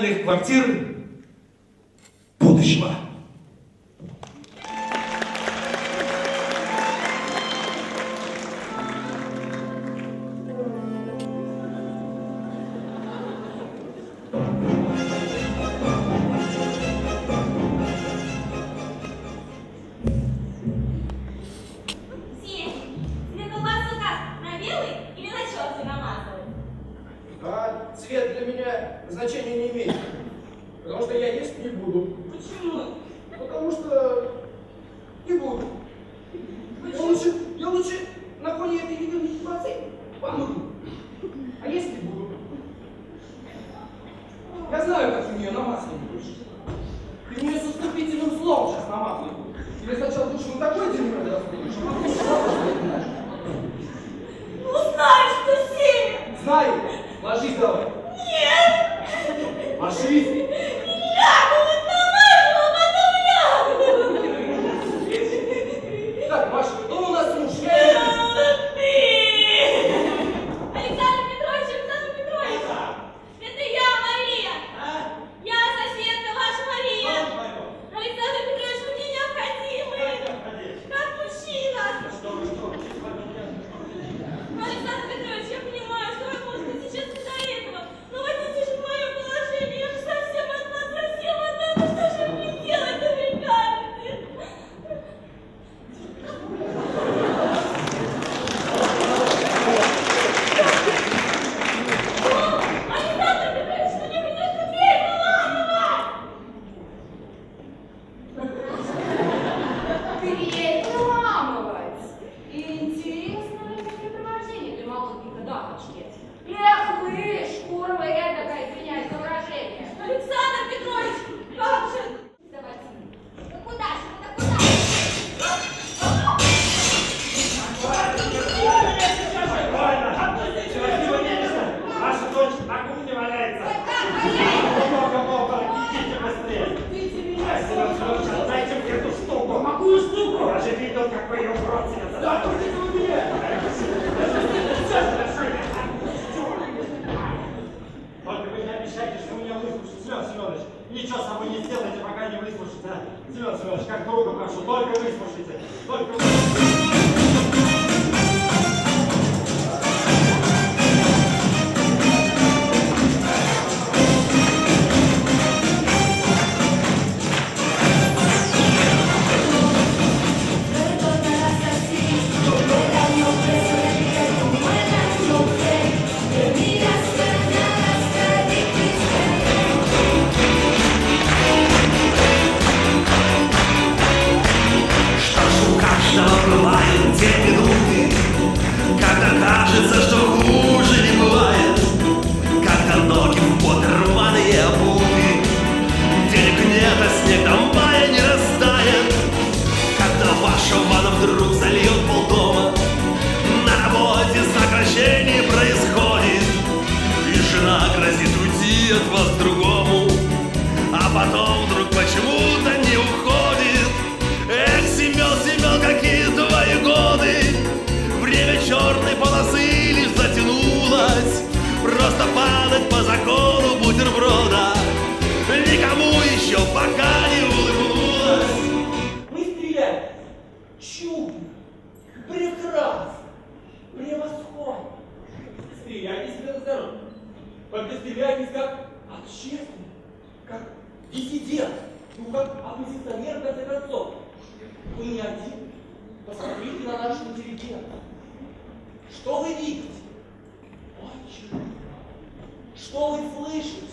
коммунальных квартир будущего. цвет для меня значения не имеет. Потому что я есть не буду. Почему? Потому что не буду. Я лучше, я лучше на фоне этой видео а не А если буду. идет, как вы ее против. Да только не умеет! Только вы не обещайте, что меня выслушаете, Семен Семенович. Ничего с собой не сделайте, пока не выслушаете. Семен Семенович, как друга прошу, только выслушайте. Только выслушайте. честный, как диссидент, ну как оппозиционер, в конце концов. Вы не один. Посмотрите на нашу интеллигенцию. Что вы видите? Очень. Что вы слышите?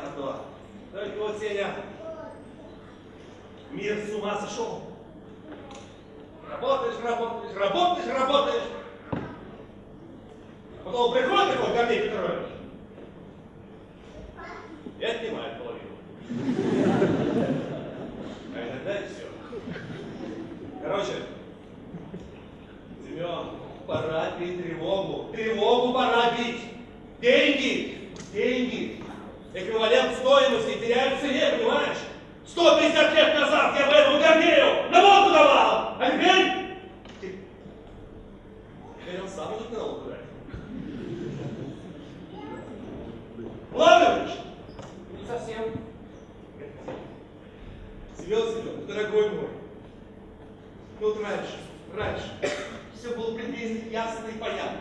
Про то. Только вот, Сеня, мир с ума сошел. Работаешь, работаешь, работаешь, работаешь. А потом приходит такой Гордей Петрович и отнимает половину. А иногда и все. Короче, Семен, пора бить тревогу. Тревогу пора бить. Деньги. Эквивалент стоимости теряют в цене, понимаешь? 150 лет назад я бы этому Гордею на волку давал, а теперь... Теперь он сам может на дать. Владимирович! Не совсем. Семен Семенович, дорогой мой, ну вот раньше, раньше все было предельно ясно и понятно.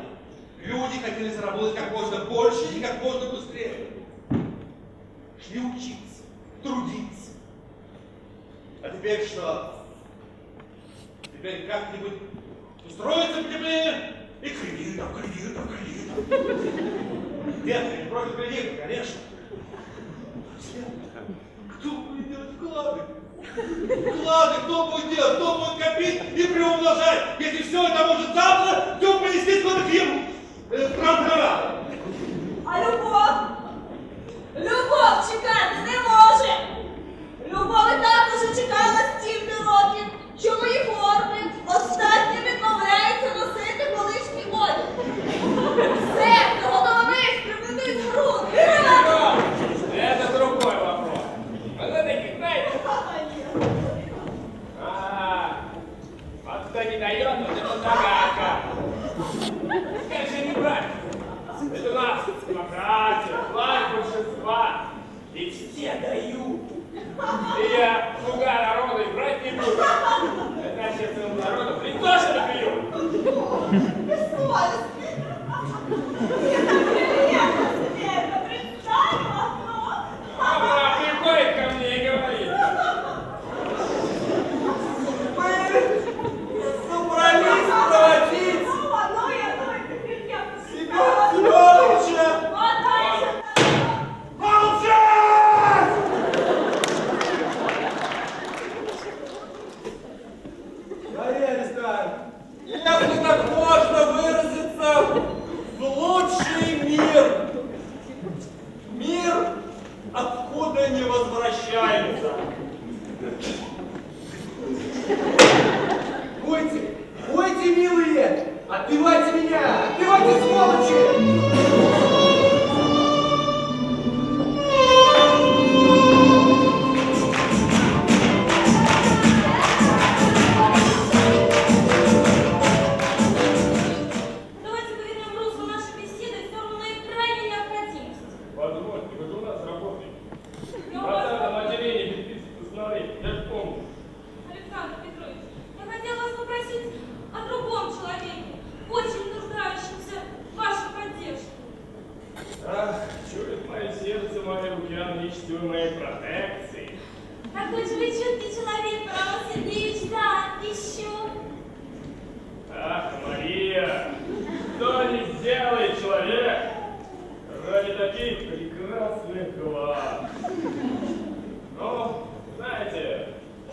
Люди хотели заработать как можно больше и как можно быстрее. Шли учиться, трудиться. А теперь что? Теперь как-нибудь устроиться потеплее и кредитом, кредитом, кредитом. Нет, не против кредита, конечно. Кто будет делать вклады? Вклады кто будет делать? Кто будет копить и приумножать, если все это может завтра все куда-то к ним э, в? А любов? Любов чекати не може. Любов і так уже чекала стільки років, що мої форми останні відмовляються носити колишній одяг. Серце готове виспрямити з груд. Это другой вопрос. Вот это Китай. А, вот кто не дает, вот это загадка. Все дают. И я, слуга народа, и брать не буду. Это общественному народу в 違いです。Ради таких прекрасных глаз? Ну, знаете,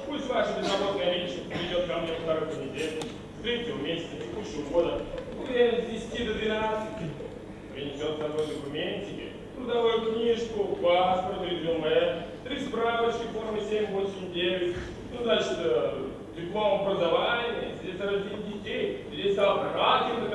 пусть ваша безработная личность придет ко мне понедельник, с третьего месяца текущего года, уверен, с 10 до 12, принесет с собой документики, трудовую книжку, паспорт, резюме, три справочки формы 789, ну, значит, э, диплом образования, здесь родить детей, здесь стал раком,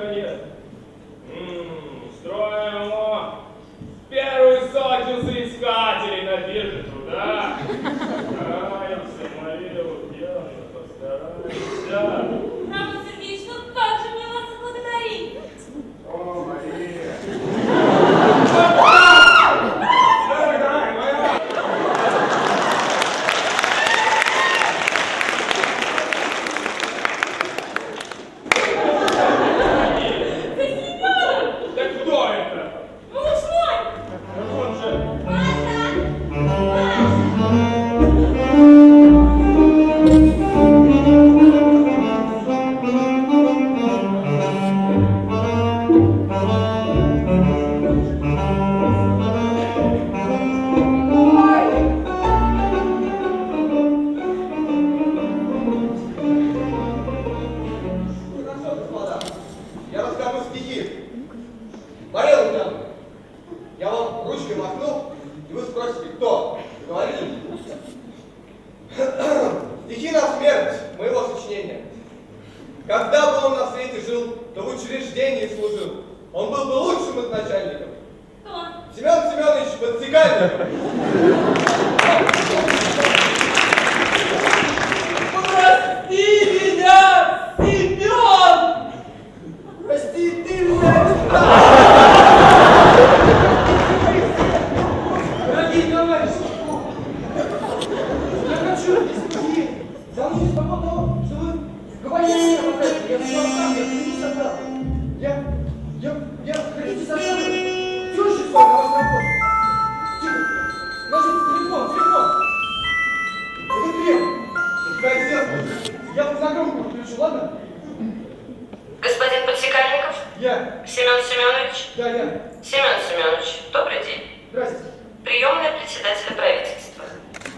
Я, Семен Семенович. да, я. Семен Семенович, добрый день. Здрасте. Приемная председателя правительства.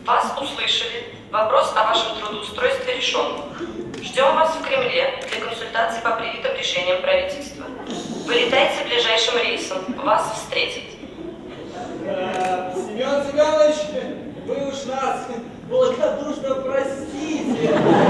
Вас услышали. Вопрос о вашем трудоустройстве решен. Ждем вас в Кремле для консультаций по принятым решениям правительства. Вылетайте ближайшим рейсом. Вас встретят. Семен Семенович, вы уж нас благодушно простите.